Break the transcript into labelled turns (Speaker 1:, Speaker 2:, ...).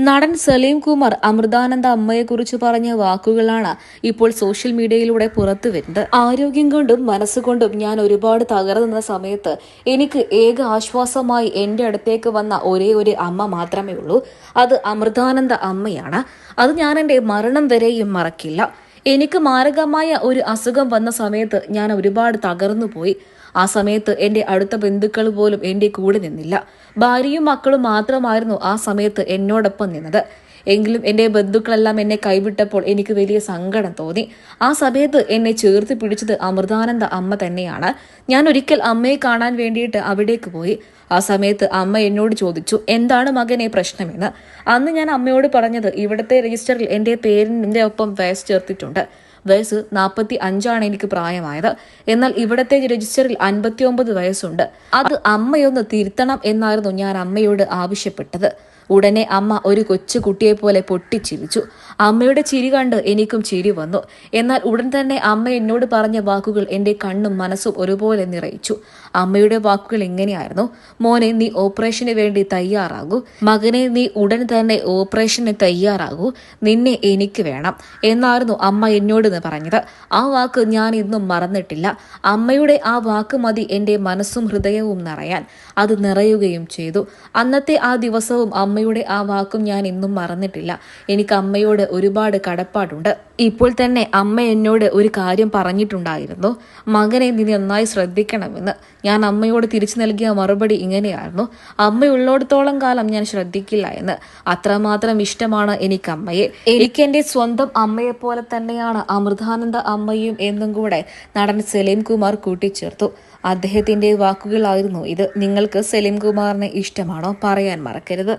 Speaker 1: നടൻ സലീം കുമാർ അമൃതാനന്ദ അമ്മയെക്കുറിച്ച് പറഞ്ഞ വാക്കുകളാണ് ഇപ്പോൾ സോഷ്യൽ മീഡിയയിലൂടെ പുറത്തു വരുന്നത്. ആരോഗ്യം കൊണ്ടും മനസ്സുകൊണ്ടും ഞാൻ ഒരുപാട് തകർന്നു സമയത്ത് എനിക്ക് ഏക ആശ്വാസമായി എന്റെ അടുത്തേക്ക് വന്ന ഒരേ ഒരു അമ്മ മാത്രമേ ഉള്ളൂ. അത് അമൃതാനന്ദ അമ്മയാണ്. അത് ഞാൻ എന്റെ മരണം വരെയും മറക്കില്ല. എനിക്ക് മാരകമായ ഒരു അസുഖം വന്ന സമയത്ത് ഞാൻ ഒരുപാട് തകർന്നു പോയി. ആ സമയത്ത് എന്റെ അടുത്ത ബന്ധുക്കൾ പോലും എന്റെ കൂടെ നിന്നില്ല. ഭാര്യയും മക്കളും മാത്രമായിരുന്നു ആ സമയത്ത് എന്നോടൊപ്പം നിന്നത്. എങ്കിലും എന്റെ ബന്ധുക്കളെല്ലാം എന്നെ കൈവിട്ടപ്പോൾ എനിക്ക് വലിയ സങ്കടം തോന്നി. ആ സമയത്ത് എന്നെ ചേർത്ത് പിടിച്ചത് അമൃതാനന്ദ അമ്മ തന്നെയാണ്. ഞാൻ ഒരിക്കൽ അമ്മയെ കാണാൻ വേണ്ടിയിട്ട് അവിടേക്ക് പോയി. ആ സമയത്ത് അമ്മ എന്നോട് ചോദിച്ചു എന്താണ് മകനെ പ്രശ്നമെന്ന്? അന്ന് ഞാൻ അമ്മയോട് പറഞ്ഞത് ഇവിടുത്തെ രജിസ്റ്ററിൽ എന്റെ പേരിന്റെ ഒപ്പം വയസ്സ് ചേർത്തിട്ടുണ്ട്. വയസ്സ് നാൽപ്പത്തി അഞ്ചാണ് എനിക്ക് പ്രായമായത്. എന്നാൽ ഇവിടത്തെ രജിസ്റ്ററിൽ അൻപത്തിയൊമ്പത് വയസ്സുണ്ട്. അത് അമ്മയൊന്ന് തിരുത്തണം എന്നായിരുന്നു ഞാൻ അമ്മയോട് ആവശ്യപ്പെട്ടത്. ഉടനെ അമ്മ ഒരു കൊച്ചു കുട്ടിയെപ്പോലെ പൊട്ടിച്ചിരിച്ചു. അമ്മയുടെ ചിരി കണ്ട് എനിക്കും ചിരി വന്നു. എന്നാൽ ഉടൻ തന്നെ അമ്മ എന്നോട് പറഞ്ഞ വാക്കുകൾ എന്റെ കണ്ണും മനസ്സും ഒരുപോലെ നിറയിച്ചു. അമ്മയുടെ വാക്കുകൾ ഇങ്ങനെയായിരുന്നു മോനെ നീ ഓപ്പറേഷന് വേണ്ടി തയ്യാറാകൂ. മകനെ നീ ഉടൻ തന്നെ ഓപ്പറേഷന് തയ്യാറാകൂ. നിന്നെ എനിക്ക് വേണം എന്നായിരുന്നു അമ്മ എന്നോട് പറഞ്ഞത്. ആ വാക്ക് ഞാൻ ഇന്നും മറന്നിട്ടില്ല. അമ്മയുടെ ആ വാക്ക് മതി എന്റെ മനസ്സും ഹൃദയവും നിറയാൻ. അത് നിറയുകയും ചെയ്തു. അന്നത്തെ ആ ദിവസവും അമ്മയുടെ ആ വാക്കും ഞാൻ ഇന്നും മറന്നിട്ടില്ല. എനിക്ക് അമ്മയോട് ഒരുപാട് കടപ്പാടുണ്ട്. ഇപ്പോൾ തന്നെ അമ്മ എന്നോട് ഒരു കാര്യം പറഞ്ഞിട്ടുണ്ടായിരുന്നു. മകനെ നീ നന്നായി ശ്രദ്ധിക്കണമെന്ന്. ഞാൻ അമ്മയോട് തിരിച്ചു നൽകിയ മറുപടി ഇങ്ങനെയായിരുന്നു. അമ്മയുള്ളിടത്തോളം കാലം ഞാൻ ശ്രദ്ധിക്കില്ല എന്ന്. അത്രമാത്രം ഇഷ്ടമാണ് എനിക്ക് അമ്മയെ. എനിക്ക് എന്റെ സ്വന്തം അമ്മയെ പോലെ തന്നെയാണ് അമൃതാനന്ദ അമ്മയും എന്നും കൂടെ നടൻ സലീം കുമാർ കൂട്ടിച്ചേർത്തു. അദ്ദേഹത്തിന്റെ വാക്കുകളായിരുന്നു ഇത്. നിങ്ങൾക്ക് സലീം കുമാറിനെ ഇഷ്ടമാണോ? പറയാൻ മറക്കരുത്.